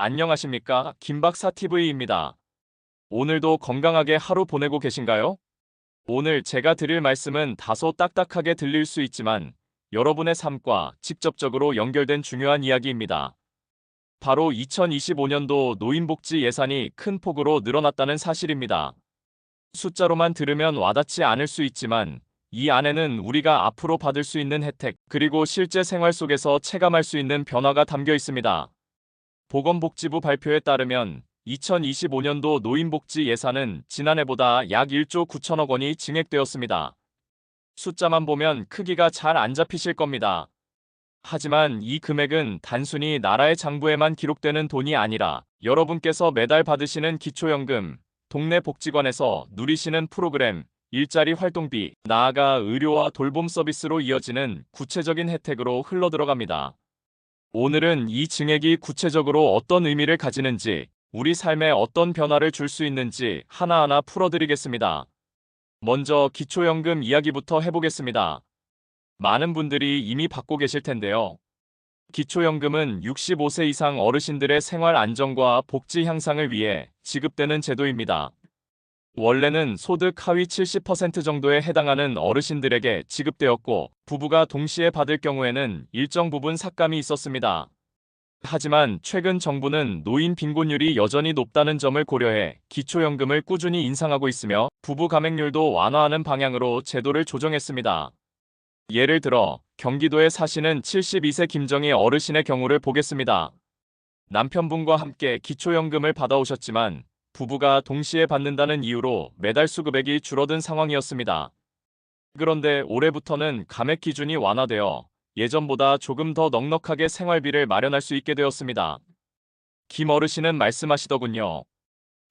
안녕하십니까. 김박사TV입니다. 오늘도 건강하게 하루 보내고 계신가요? 오늘 제가 드릴 말씀은 다소 딱딱하게 들릴 수 있지만 여러분의 삶과 직접적으로 연결된 중요한 이야기입니다. 바로 2025년도 노인복지 예산이 큰 폭으로 늘어났다는 사실입니다. 숫자로만 들으면 와닿지 않을 수 있지만 이 안에는 우리가 앞으로 받을 수 있는 혜택, 그리고 실제 생활 속에서 체감할 수 있는 변화가 담겨 있습니다. 보건복지부 발표에 따르면 2025년도 노인복지 예산은 지난해보다 약 1조 9천억 원이 증액되었습니다. 숫자만 보면 크기가 잘 안 잡히실 겁니다. 하지만 이 금액은 단순히 나라의 장부에만 기록되는 돈이 아니라 여러분께서 매달 받으시는 기초연금, 동네 복지관에서 누리시는 프로그램, 일자리 활동비, 나아가 의료와 돌봄 서비스로 이어지는 구체적인 혜택으로 흘러들어갑니다. 오늘은 이 증액이 구체적으로 어떤 의미를 가지는지, 우리 삶에 어떤 변화를 줄 수 있는지 하나하나 풀어드리겠습니다. 먼저 기초연금 이야기부터 해보겠습니다. 많은 분들이 이미 받고 계실 텐데요. 기초연금은 65세 이상 어르신들의 생활 안정과 복지 향상을 위해 지급되는 제도입니다. 원래는 소득 하위 70% 정도에 해당하는 어르신들에게 지급되었고 부부가 동시에 받을 경우에는 일정 부분 삭감이 있었습니다. 하지만 최근 정부는 노인 빈곤율이 여전히 높다는 점을 고려해 기초연금을 꾸준히 인상하고 있으며 부부 감액률도 완화하는 방향으로 제도를 조정했습니다. 예를 들어 경기도에 사시는 72세 김정희 어르신의 경우를 보겠습니다. 남편분과 함께 기초연금을 받아오셨지만 부부가 동시에 받는다는 이유로 매달 수급액이 줄어든 상황이었습니다. 그런데 올해부터는 감액 기준이 완화되어 예전보다 조금 더 넉넉하게 생활비를 마련할 수 있게 되었습니다. 김 어르신은 말씀하시더군요.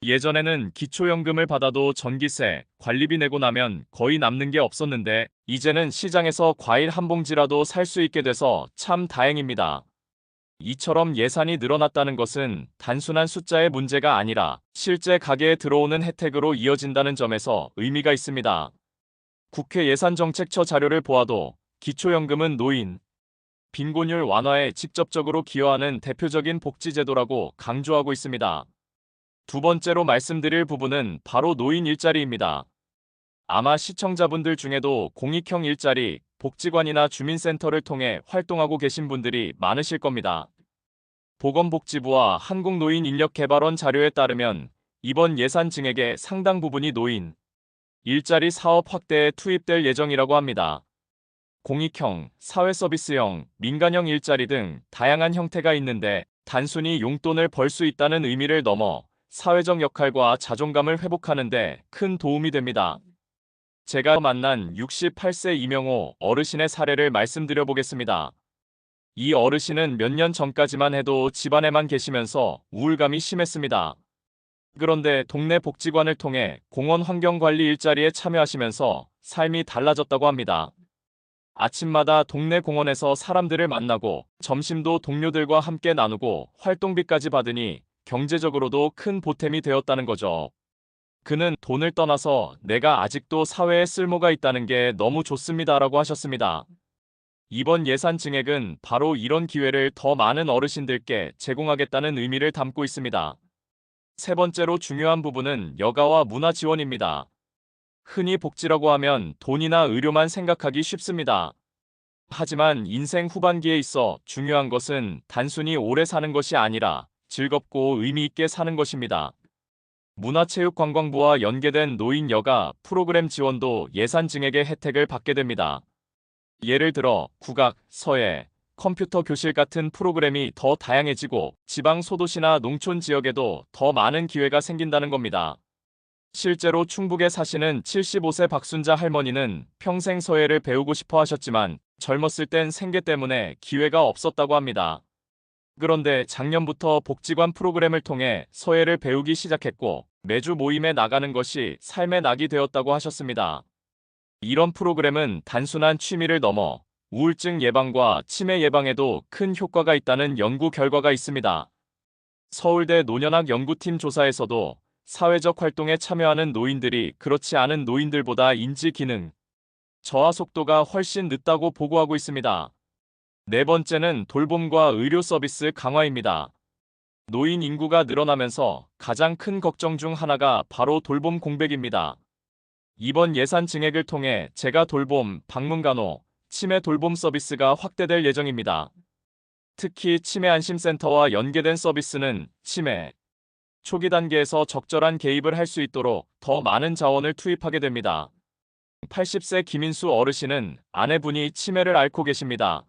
예전에는 기초연금을 받아도 전기세, 관리비 내고 나면 거의 남는 게 없었는데 이제는 시장에서 과일 한 봉지라도 살 수 있게 돼서 참 다행입니다. 이처럼 예산이 늘어났다는 것은 단순한 숫자의 문제가 아니라 실제 가게에 들어오는 혜택으로 이어진다는 점에서 의미가 있습니다. 국회 예산정책처 자료를 보아도 기초연금은 노인, 빈곤율 완화에 직접적으로 기여하는 대표적인 복지제도라고 강조하고 있습니다. 두 번째로 말씀드릴 부분은 바로 노인 일자리입니다. 아마 시청자분들 중에도 공익형 일자리, 복지관이나 주민센터를 통해 활동하고 계신 분들이 많으실 겁니다. 보건복지부와 한국노인인력개발원 자료에 따르면 이번 예산 증액의 상당 부분이 노인, 일자리 사업 확대에 투입될 예정이라고 합니다. 공익형, 사회서비스형, 민간형 일자리 등 다양한 형태가 있는데 단순히 용돈을 벌 수 있다는 의미를 넘어 사회적 역할과 자존감을 회복하는 데 큰 도움이 됩니다. 제가 만난 68세 이명호 어르신의 사례를 말씀드려 보겠습니다. 이 어르신은 몇 년 전까지만 해도 집안에만 계시면서 우울감이 심했습니다. 그런데 동네 복지관을 통해 공원 환경관리 일자리에 참여하시면서 삶이 달라졌다고 합니다. 아침마다 동네 공원에서 사람들을 만나고 점심도 동료들과 함께 나누고 활동비까지 받으니 경제적으로도 큰 보탬이 되었다는 거죠. 그는 돈을 떠나서 내가 아직도 사회에 쓸모가 있다는 게 너무 좋습니다라고 하셨습니다. 이번 예산 증액은 바로 이런 기회를 더 많은 어르신들께 제공하겠다는 의미를 담고 있습니다. 세 번째로 중요한 부분은 여가와 문화 지원입니다. 흔히 복지라고 하면 돈이나 의료만 생각하기 쉽습니다. 하지만 인생 후반기에 있어 중요한 것은 단순히 오래 사는 것이 아니라 즐겁고 의미 있게 사는 것입니다. 문화체육관광부와 연계된 노인 여가 프로그램 지원도 예산 증액의 혜택을 받게 됩니다. 예를 들어 국악, 서예, 컴퓨터 교실 같은 프로그램이 더 다양해지고 지방 소도시나 농촌 지역에도 더 많은 기회가 생긴다는 겁니다. 실제로 충북에 사시는 75세 박순자 할머니는 평생 서예를 배우고 싶어 하셨지만 젊었을 땐 생계 때문에 기회가 없었다고 합니다. 그런데 작년부터 복지관 프로그램을 통해 서예를 배우기 시작했고 매주 모임에 나가는 것이 삶의 낙이 되었다고 하셨습니다. 이런 프로그램은 단순한 취미를 넘어 우울증 예방과 치매 예방에도 큰 효과가 있다는 연구 결과가 있습니다. 서울대 노년학 연구팀 조사에서도 사회적 활동에 참여하는 노인들이 그렇지 않은 노인들보다 인지 기능, 저하 속도가 훨씬 늦다고 보고하고 있습니다. 네 번째는 돌봄과 의료 서비스 강화입니다. 노인 인구가 늘어나면서 가장 큰 걱정 중 하나가 바로 돌봄 공백입니다. 이번 예산 증액을 통해 제가 돌봄, 방문간호, 치매 돌봄 서비스가 확대될 예정입니다. 특히 치매 안심센터와 연계된 서비스는 치매 초기 단계에서 적절한 개입을 할 수 있도록 더 많은 자원을 투입하게 됩니다. 80세 김인수 어르신은 아내분이 치매를 앓고 계십니다.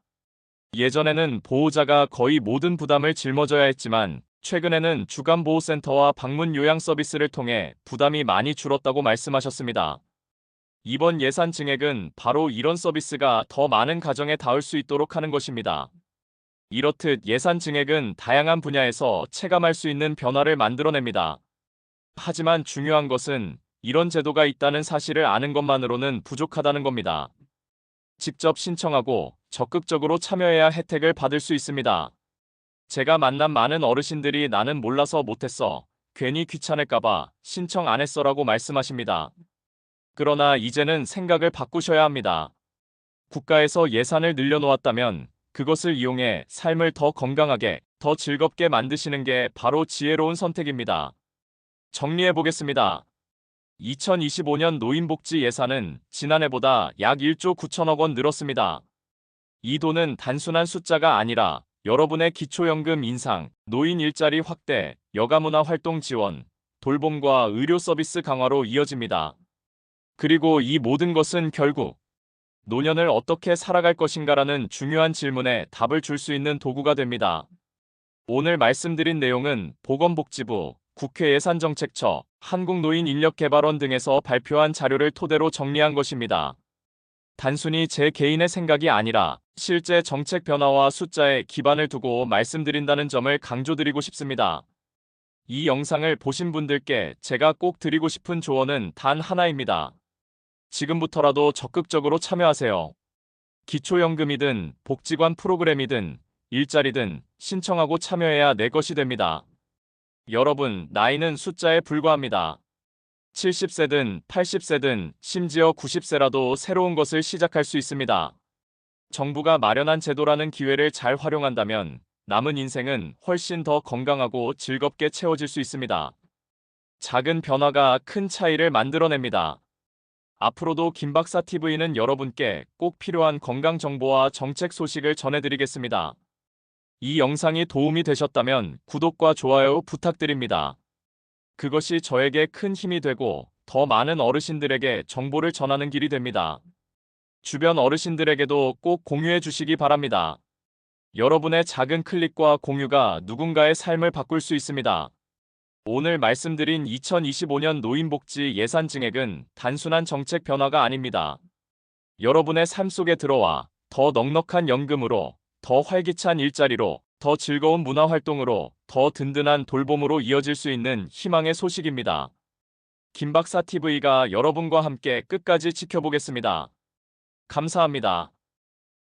예전에는 보호자가 거의 모든 부담을 짊어져야 했지만 최근에는 주간보호센터와 방문 요양 서비스를 통해 부담이 많이 줄었다고 말씀하셨습니다. 이번 예산 증액은 바로 이런 서비스가 더 많은 가정에 닿을 수 있도록 하는 것입니다. 이렇듯 예산 증액은 다양한 분야에서 체감할 수 있는 변화를 만들어냅니다. 하지만 중요한 것은 이런 제도가 있다는 사실을 아는 것만으로는 부족하다는 겁니다. 직접 신청하고 적극적으로 참여해야 혜택을 받을 수 있습니다. 제가 만난 많은 어르신들이 나는 몰라서 못했어. 괜히 귀찮을까봐 신청 안 했어라고 말씀하십니다. 그러나 이제는 생각을 바꾸셔야 합니다. 국가에서 예산을 늘려놓았다면 그것을 이용해 삶을 더 건강하게, 더 즐겁게 만드시는 게 바로 지혜로운 선택입니다. 정리해 보겠습니다. 2025년 노인복지 예산은 지난해보다 약 1조 9천억 원 늘었습니다. 이 돈은 단순한 숫자가 아니라 여러분의 기초연금 인상, 노인 일자리 확대, 여가문화 활동 지원, 돌봄과 의료 서비스 강화로 이어집니다. 그리고 이 모든 것은 결국 노년을 어떻게 살아갈 것인가라는 중요한 질문에 답을 줄 수 있는 도구가 됩니다. 오늘 말씀드린 내용은 보건복지부, 국회 예산정책처, 한국노인인력개발원 등에서 발표한 자료를 토대로 정리한 것입니다. 단순히 제 개인의 생각이 아니라 실제 정책 변화와 숫자에 기반을 두고 말씀드린다는 점을 강조드리고 싶습니다. 이 영상을 보신 분들께 제가 꼭 드리고 싶은 조언은 단 하나입니다. 지금부터라도 적극적으로 참여하세요. 기초연금이든 복지관 프로그램이든 일자리든 신청하고 참여해야 내 것이 됩니다. 여러분, 나이는 숫자에 불과합니다. 70세든 80세든 심지어 90세라도 새로운 것을 시작할 수 있습니다. 정부가 마련한 제도라는 기회를 잘 활용한다면 남은 인생은 훨씬 더 건강하고 즐겁게 채워질 수 있습니다. 작은 변화가 큰 차이를 만들어냅니다. 앞으로도 김박사 TV는 여러분께 꼭 필요한 건강 정보와 정책 소식을 전해드리겠습니다. 이 영상이 도움이 되셨다면 구독과 좋아요 부탁드립니다. 그것이 저에게 큰 힘이 되고 더 많은 어르신들에게 정보를 전하는 길이 됩니다. 주변 어르신들에게도 꼭 공유해 주시기 바랍니다. 여러분의 작은 클릭과 공유가 누군가의 삶을 바꿀 수 있습니다. 오늘 말씀드린 2025년 노인복지 예산 증액은 단순한 정책 변화가 아닙니다. 여러분의 삶 속에 들어와 더 넉넉한 연금으로, 더 활기찬 일자리로, 더 즐거운 문화활동으로, 더 든든한 돌봄으로 이어질 수 있는 희망의 소식입니다. 김박사 TV가 여러분과 함께 끝까지 지켜보겠습니다. 감사합니다.